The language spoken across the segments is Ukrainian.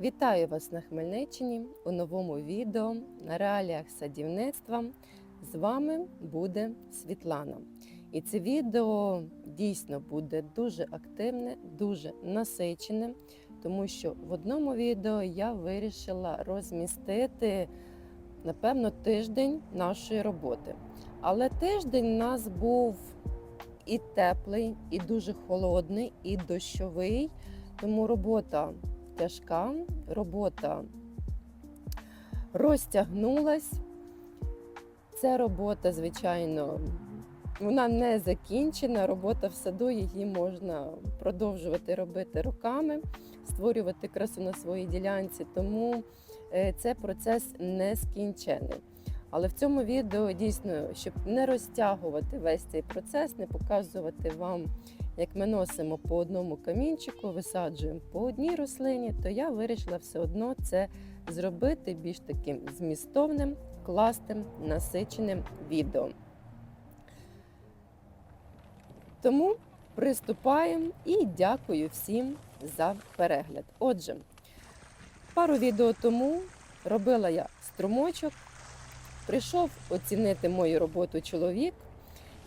Вітаю вас на Хмельниччині у новому відео на реаліях садівництва. З вами буде Світлана. І це відео дійсно буде дуже активне, дуже насичене, тому що в одному відео я вирішила розмістити, напевно, тиждень нашої роботи. Але тиждень у нас був і теплий, і дуже холодний, і дощовий, тому робота тяжка, робота розтягнулась. Ця робота, звичайно, вона не закінчена. Робота в саду, її можна продовжувати робити роками, створювати красу на своїй ділянці, тому е, це процес не скінчений. Але в цьому відео дійсно, щоб не розтягувати весь цей процес, не показувати вам, як ми носимо по одному камінчику, висаджуємо по одній рослині, то я вирішила все одно це зробити більш таким змістовним, класним, насиченим відео. Тому приступаємо і дякую всім за перегляд. Отже, пару відео тому робила я струмочок. Прийшов оцінити мою роботу чоловік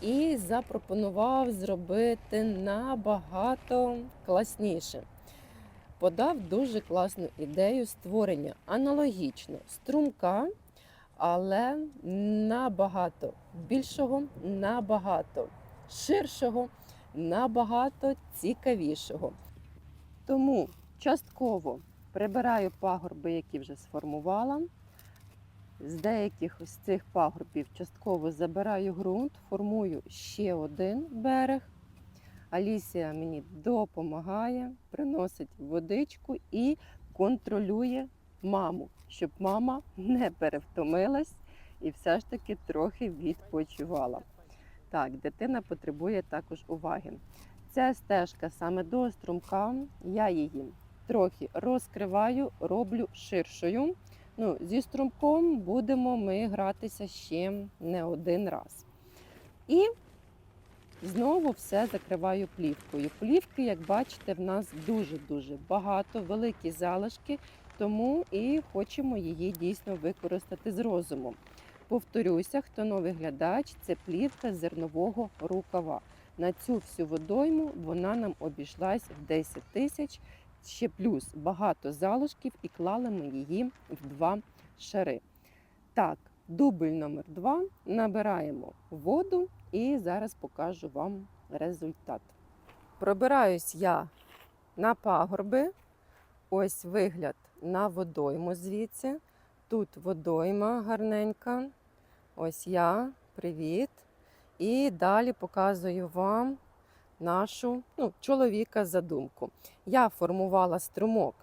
і запропонував зробити набагато класніше. Подав дуже класну ідею створення аналогічно струмка, але набагато більшого, набагато ширшого, набагато цікавішого. Тому частково прибираю пагорби, які вже сформувала. З деяких ось цих пагорбів частково забираю ґрунт, формую ще один берег. Алісія мені допомагає, приносить водичку і контролює маму, щоб мама не перевтомилась і все ж таки трохи відпочивала. Так, дитина потребує також уваги. Ця стежка саме до струмка, я її трохи розкриваю, роблю ширшою. Ну, Зі струмком будемо ми гратися ще не один раз. І знову все закриваю плівкою. Плівки, як бачите, в нас дуже-дуже багато, великі залишки, тому і хочемо її дійсно використати з розумом. Повторюся, хто новий глядач, це плівка зернового рукава. На цю всю водойму вона нам обійшлась в 10 тисяч ще плюс багато залишків і клали ми її в два шари. Так, дубль номер два. Набираємо воду і зараз покажу вам результат. Пробираюсь я на пагорби. Ось вигляд на водойму звідси. Тут водойма гарненька. Ось я, привіт. І далі показую вам нашу ну, чоловіка задумку. Я формувала струмок.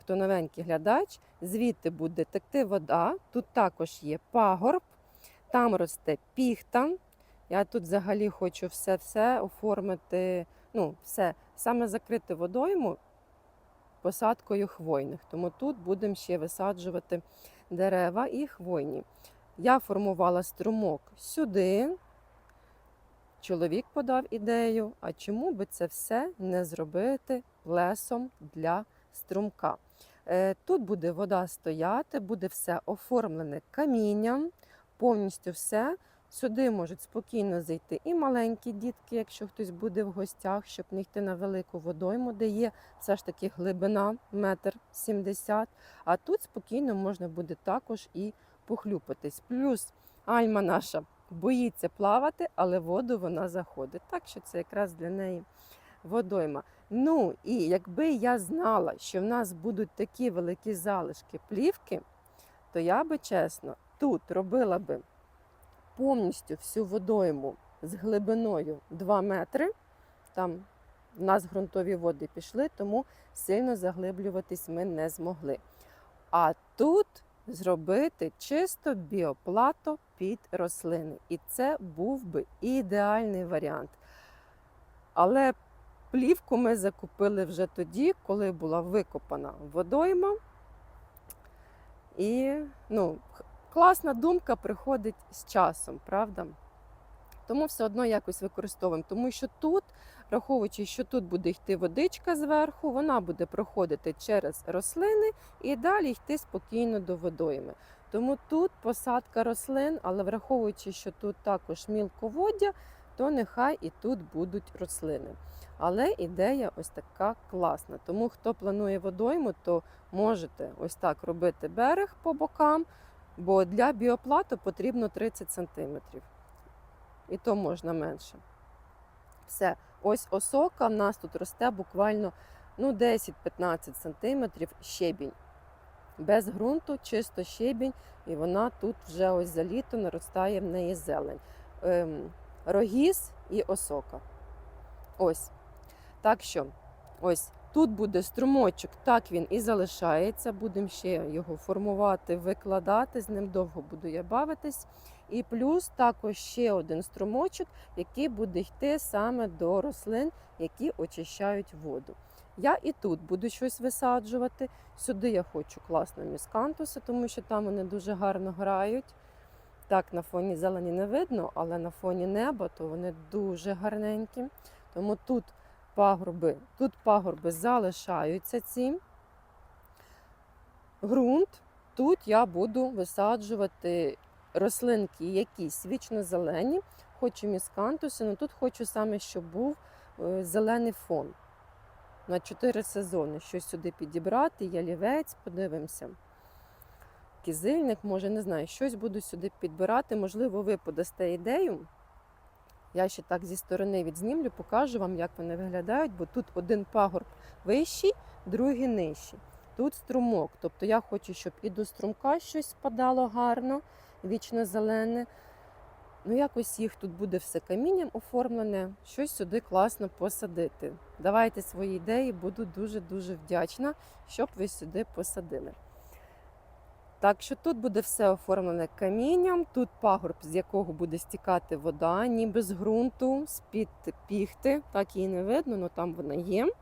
Хто новенький глядач, звідти буде текти вода. Тут також є пагорб, там росте піхта. Я тут взагалі хочу все-все оформити, ну, все, саме закрити водойму посадкою хвойних. Тому тут будемо ще висаджувати дерева і хвойні. Я формувала струмок сюди. Чоловік подав ідею, а чому би це все не зробити лесом для струмка. Е, Тут буде вода стояти, буде все оформлене камінням, повністю все. Сюди можуть спокійно зайти і маленькі дітки, якщо хтось буде в гостях, щоб не йти на велику водойму, де є все ж таки глибина метр сімдесят. А тут спокійно можна буде також і похлюпатись. Плюс альма наша боїться плавати, але воду вона заходить. Так що це якраз для неї водойма. Ну і якби я знала, що в нас будуть такі великі залишки плівки, то я би чесно тут робила би повністю всю водойму з глибиною 2 метри. Там в нас ґрунтові води пішли, тому сильно заглиблюватись ми не змогли. А тут зробити чисто біоплато під рослини. І це був би ідеальний варіант. Але плівку ми закупили вже тоді, коли була викопана водойма. І ну, класна думка приходить з часом, правда? Тому все одно якось використовуємо. Тому що тут враховуючи, що тут буде йти водичка зверху, вона буде проходити через рослини і далі йти спокійно до водойми. Тому тут посадка рослин, але враховуючи, що тут також мілководдя, то нехай і тут будуть рослини. Але ідея ось така класна. Тому хто планує водойму, то можете ось так робити берег по бокам, бо для біоплату потрібно 30 см. І то можна менше. Все, ось осока в нас тут росте буквально ну, 10-15 см щебінь. Без ґрунту, чисто щебінь, і вона тут вже ось за літо наростає в неї зелень. Ем, рогіз і осока. Ось. Так що, ось тут буде струмочок, так він і залишається. Будемо ще його формувати, викладати. З ним довго буду я бавитись. І плюс також ще один струмочок, який буде йти саме до рослин, які очищають воду. Я і тут буду щось висаджувати. Сюди я хочу класно міскантуси, тому що там вони дуже гарно грають. Так, на фоні зелені не видно, але на фоні неба то вони дуже гарненькі. Тому тут пагорби, тут пагорби залишаються ці. Грунт. Тут я буду висаджувати рослинки, якісь вічно-зелені. Хочу міскантуси, але тут хочу саме, щоб був е, зелений фон. На 4 сезони щось сюди підібрати, ялівець, подивимося. Кизильник, може, не знаю, щось буду сюди підбирати. Можливо, ви подасте ідею. Я ще так зі сторони відзнімлю, покажу вам, як вони виглядають, бо тут один пагорб вищий, другий нижчий. Тут струмок. Тобто я хочу, щоб і до струмка щось спадало гарно, вічно зелене. Ну, якось їх тут буде все камінням оформлене, щось сюди класно посадити. Давайте свої ідеї, буду дуже-дуже вдячна, щоб ви сюди посадили. Так що тут буде все оформлене камінням, тут пагорб, з якого буде стікати вода, ніби з ґрунту, з-під піхти, так її не видно, але там вона є.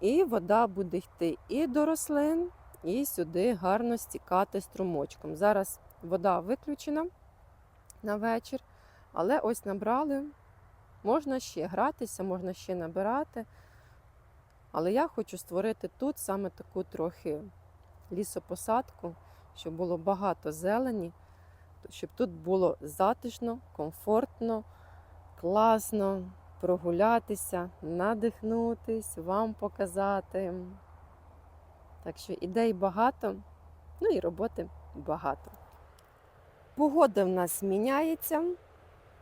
І вода буде йти і до рослин, і сюди гарно стікати струмочком. Зараз вода виключена на вечір, але ось набрали. Можна ще гратися, можна ще набирати. Але я хочу створити тут саме таку трохи лісопосадку, щоб було багато зелені, щоб тут було затишно, комфортно, класно прогулятися, надихнутись, вам показати. Так що ідей багато, ну і роботи багато. Погода в нас міняється.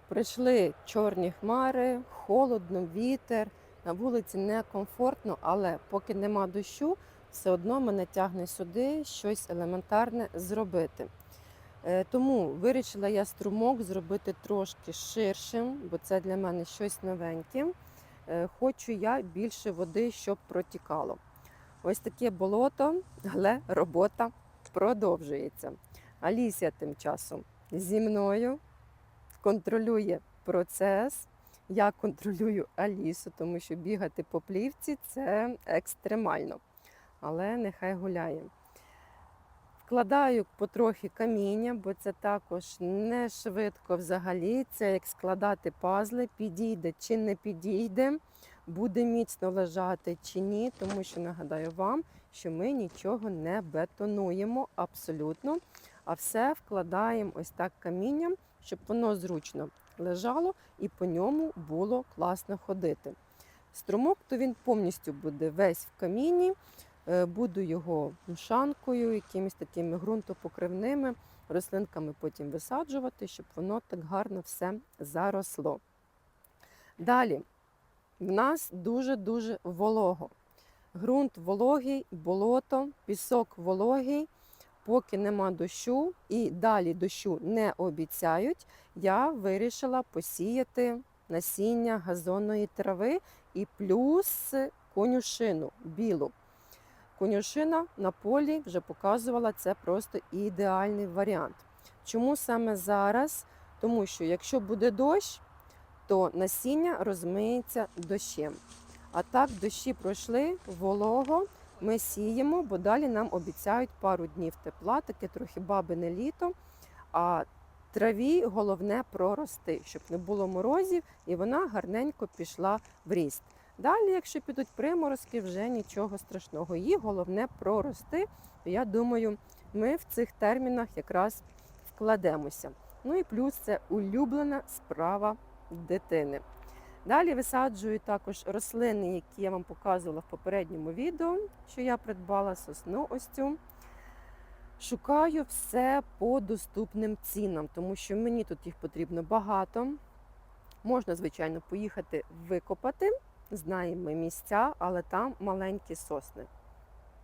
Прийшли чорні хмари, холодно, вітер. На вулиці некомфортно, але поки нема дощу, все одно мене тягне сюди щось елементарне зробити. Е, Тому вирішила я струмок зробити трошки ширшим, бо це для мене щось новеньке. Е, Хочу я більше води, щоб протікало. Ось таке болото, але робота продовжується. Алісія тим часом зі мною контролює процес. Я контролюю Алісу, тому що бігати по плівці це екстремально. Але нехай гуляє. Вкладаю потрохи каміння, бо це також не швидко взагалі. Це як складати пазли, підійде чи не підійде, буде міцно лежати чи ні, тому що нагадаю вам, що ми нічого не бетонуємо абсолютно, а все вкладаємо ось так камінням, щоб воно зручно лежало і по ньому було класно ходити. Струмок, то він повністю буде весь в камінні. Е, Буду його мшанкою, якимись такими ґрунтопокривними рослинками потім висаджувати, щоб воно так гарно все заросло. Далі в нас дуже-дуже волого. Ґрунт вологий, болото, пісок вологий. Поки нема дощу і далі дощу не обіцяють, я вирішила посіяти насіння газонної трави і плюс конюшину білу. Конюшина на полі вже показувала це просто ідеальний варіант. Чому саме зараз? Тому що якщо буде дощ, то насіння розмиється дощем. А так дощі пройшли волого. Ми сіємо, бо далі нам обіцяють пару днів тепла, таке трохи бабине літо. А траві головне прорости, щоб не було морозів і вона гарненько пішла в ріст. Далі, якщо підуть приморозки, вже нічого страшного. Їй головне прорости. Я думаю, ми в цих термінах якраз вкладемося. Ну і плюс це улюблена справа дитини. Далі висаджую також рослини, які я вам показувала в попередньому відео, що я придбала сосну ось цю. Шукаю все по доступним цінам, тому що мені тут їх потрібно багато. Можна, звичайно, поїхати викопати, знаємо місця, але там маленькі сосни,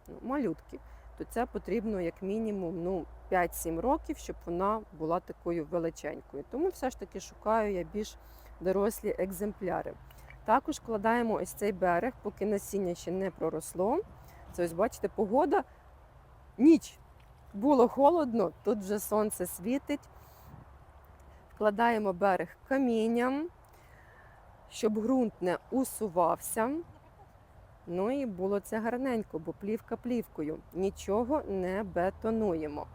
ну, малютки. То це потрібно як мінімум ну, 5-7 років, щоб вона була такою величенькою. Тому все ж таки шукаю я більш дорослі екземпляри. Також вкладаємо ось цей берег, поки насіння ще не проросло. Це ось бачите, погода ніч. Було холодно, тут вже сонце світить. Вкладаємо берег камінням, щоб ґрунт не усувався. Ну і було це гарненько, бо плівка плівкою. Нічого не бетонуємо.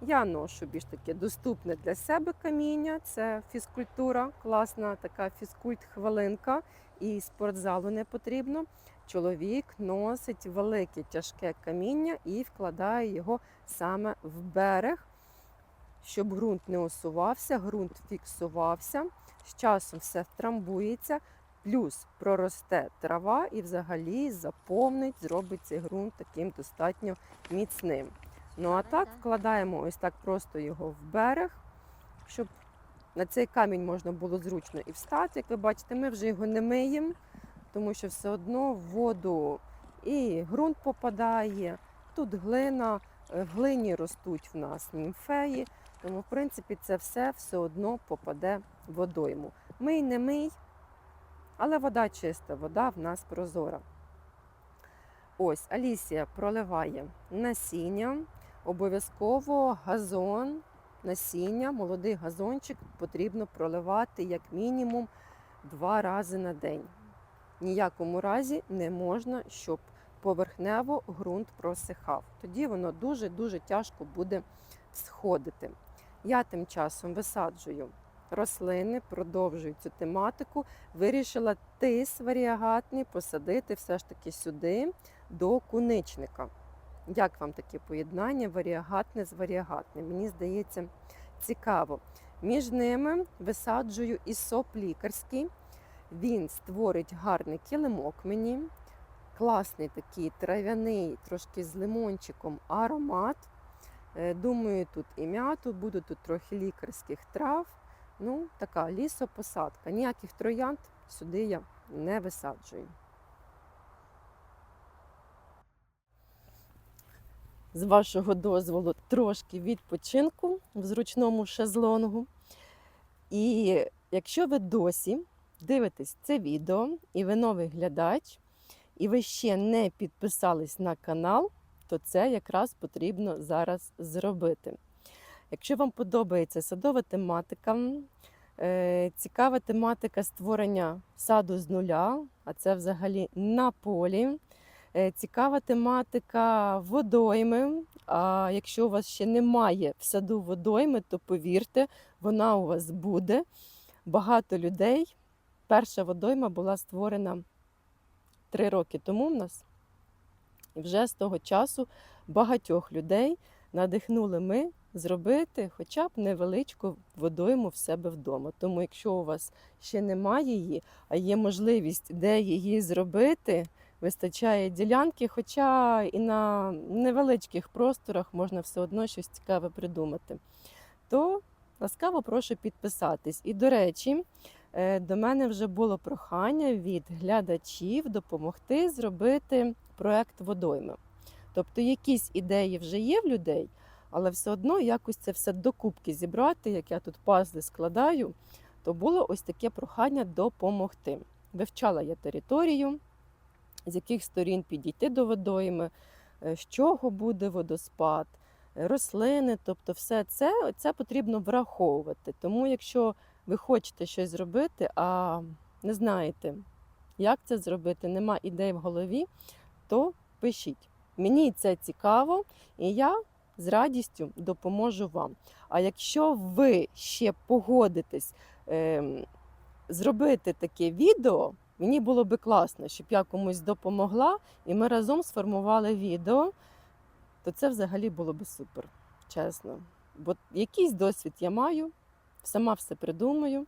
Я ношу більш таке доступне для себе каміння. Це фізкультура, класна така фізкульт-хвилинка, і спортзалу не потрібно. Чоловік носить велике тяжке каміння і вкладає його саме в берег, щоб ґрунт не осувався, ґрунт фіксувався. З часом все втрамбується, плюс проросте трава і взагалі заповнить, зробить цей ґрунт таким достатньо міцним. Ну а так вкладаємо ось так просто його в берег, щоб на цей камінь можна було зручно і встати. Як ви бачите, ми вже його не миємо, тому що все одно в воду і ґрунт попадає, тут глина, е, в глині ростуть в нас німфеї, тому в принципі це все все одно попаде водойму. Мий не мий, але вода чиста, вода в нас прозора. Ось Алісія проливає насіння. Обов'язково газон, насіння, молодий газончик потрібно проливати як мінімум два рази на день. Ніякому разі не можна, щоб поверхнево ґрунт просихав. Тоді воно дуже-дуже тяжко буде сходити. Я тим часом висаджую рослини, продовжую цю тематику. Вирішила тис варіагатний посадити все ж таки сюди до куничника. Як вам таке поєднання варіагатне з варіагатним? Мені здається, цікаво. Між ними висаджую ісоп лікарський. Він створить гарний килимок мені. Класний такий трав'яний, трошки з лимончиком аромат. Е, Думаю, тут і м'яту, буде тут трохи лікарських трав. Ну, така лісопосадка. Ніяких троянд сюди я не висаджую. з вашого дозволу трошки відпочинку в зручному шезлонгу. І якщо ви досі дивитесь це відео, і ви новий глядач, і ви ще не підписались на канал, то це якраз потрібно зараз зробити. Якщо вам подобається садова тематика, е, цікава тематика створення саду з нуля, а це взагалі на полі. Е, Цікава тематика водойми. А якщо у вас ще немає в саду водойми, то повірте, вона у вас буде. Багато людей. Перша водойма була створена три роки тому в нас. І вже з того часу багатьох людей надихнули ми зробити хоча б невеличку водойму в себе вдома. Тому, якщо у вас ще немає її, а є можливість, де її зробити, вистачає ділянки, хоча і на невеличких просторах можна все одно щось цікаве придумати, то ласкаво прошу підписатись. І, до речі, е, до мене вже було прохання від глядачів допомогти зробити проект водойми. Тобто якісь ідеї вже є в людей, але все одно якось це все докупки зібрати, як я тут пазли складаю, то було ось таке прохання допомогти. Вивчала я територію, з яких сторін підійти до водойми, е, з чого буде водоспад, е, рослини, тобто все це, це потрібно враховувати. Тому, якщо ви хочете щось зробити, а не знаєте, як це зробити, нема ідей в голові, то пишіть. Мені це цікаво, і я з радістю допоможу вам. А якщо ви ще погодитесь ем, зробити таке відео, мені було би класно, щоб я комусь допомогла, і ми разом сформували відео, то це взагалі було би супер, чесно. Бо якийсь досвід я маю, сама все придумаю,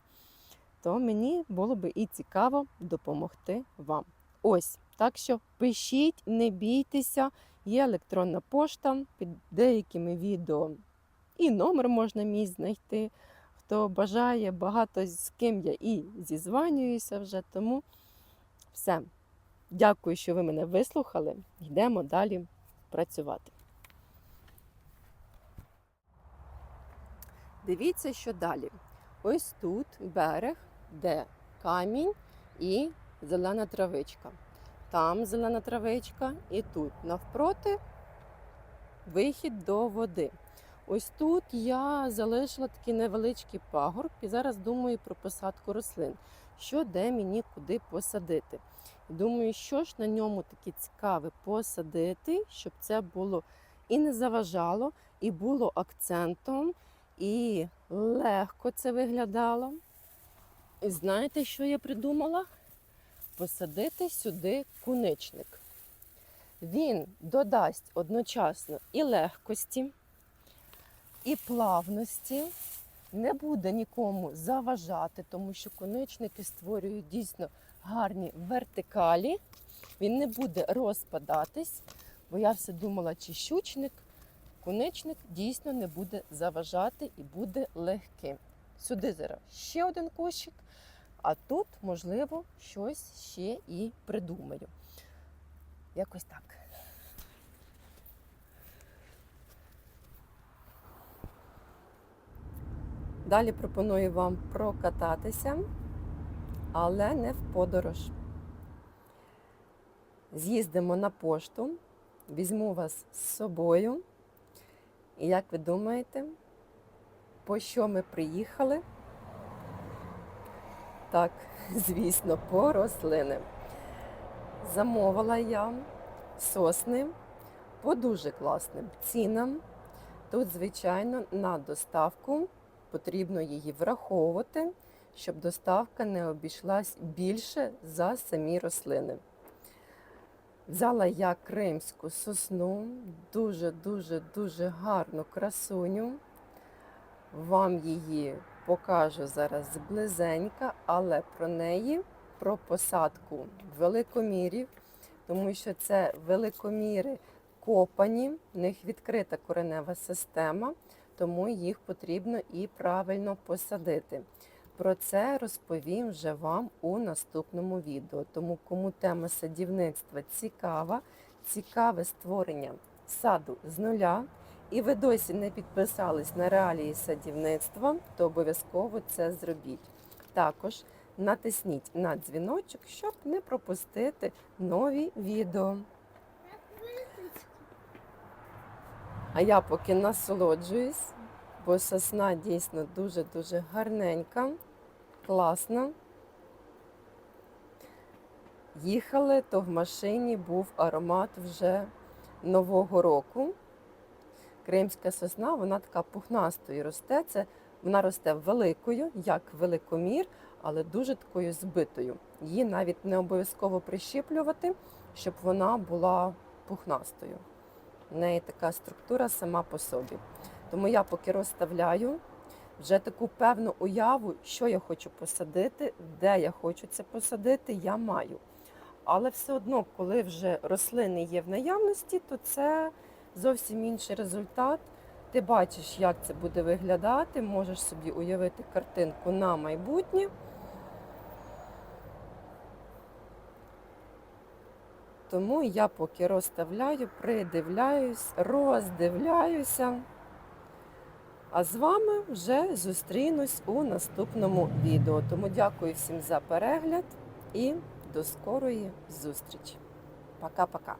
то мені було би і цікаво допомогти вам. Ось, так що пишіть, не бійтеся, є електронна пошта під деякими відео. І номер можна мій знайти. Хто бажає, багато з ким я і зізванююся вже. Тому все. Дякую, що ви мене вислухали. Йдемо далі працювати. Дивіться, що далі. Ось тут берег, де камінь і зелена травичка. Там зелена травичка, і тут навпроти вихід до води. Ось тут я залишила такий невеличкий пагорб і зараз думаю про посадку рослин. Що де мені куди посадити. Думаю, що ж на ньому таке цікаве посадити, щоб це було і не заважало, і було акцентом, і легко це виглядало. І знаєте, що я придумала? Посадити сюди куничник. Він додасть одночасно і легкості, і плавності, не буде нікому заважати, тому що конечники створюють дійсно гарні вертикалі. Він не буде розпадатись, бо я все думала, чи щучник, конечник дійсно не буде заважати і буде легким. Сюди зараз ще один кущик, а тут, можливо, щось ще і придумаю. Якось так. Далі пропоную вам прокататися, але не в подорож. З'їздимо на пошту, візьму вас з собою. І як ви думаєте, по що ми приїхали? Так, звісно, по рослини. Замовила я сосни по дуже класним цінам. Тут, звичайно, на доставку потрібно її враховувати, щоб доставка не обійшлась більше за самі рослини. Взяла я кримську сосну, дуже-дуже дуже гарну красуню. Вам її покажу зараз близенька, але про неї, про посадку великомірів, тому що це великоміри копані, в них відкрита коренева система тому їх потрібно і правильно посадити. Про це розповім вже вам у наступному відео. Тому кому тема садівництва цікава, цікаве створення саду з нуля, і ви досі не підписались на реалії садівництва, то обов'язково це зробіть. Також натисніть на дзвіночок, щоб не пропустити нові відео. А я поки насолоджуюсь, бо сосна дійсно дуже-дуже гарненька, класна. Їхали, то в машині був аромат вже Нового року. Кримська сосна, вона така пухнастою росте. Це, Вона росте великою, як великомір, але дуже такою збитою. Її навіть не обов'язково прищіплювати, щоб вона була пухнастою. В неї така структура сама по собі. Тому я поки розставляю вже таку певну уяву, що я хочу посадити, де я хочу це посадити, я маю. Але все одно, коли вже рослини є в наявності, то це зовсім інший результат. Ти бачиш, як це буде виглядати, можеш собі уявити картинку на майбутнє. Тому я поки розставляю, придивляюсь, роздивляюся. А з вами вже зустрінусь у наступному відео. Тому дякую всім за перегляд і до скорої зустрічі. Пока-пока.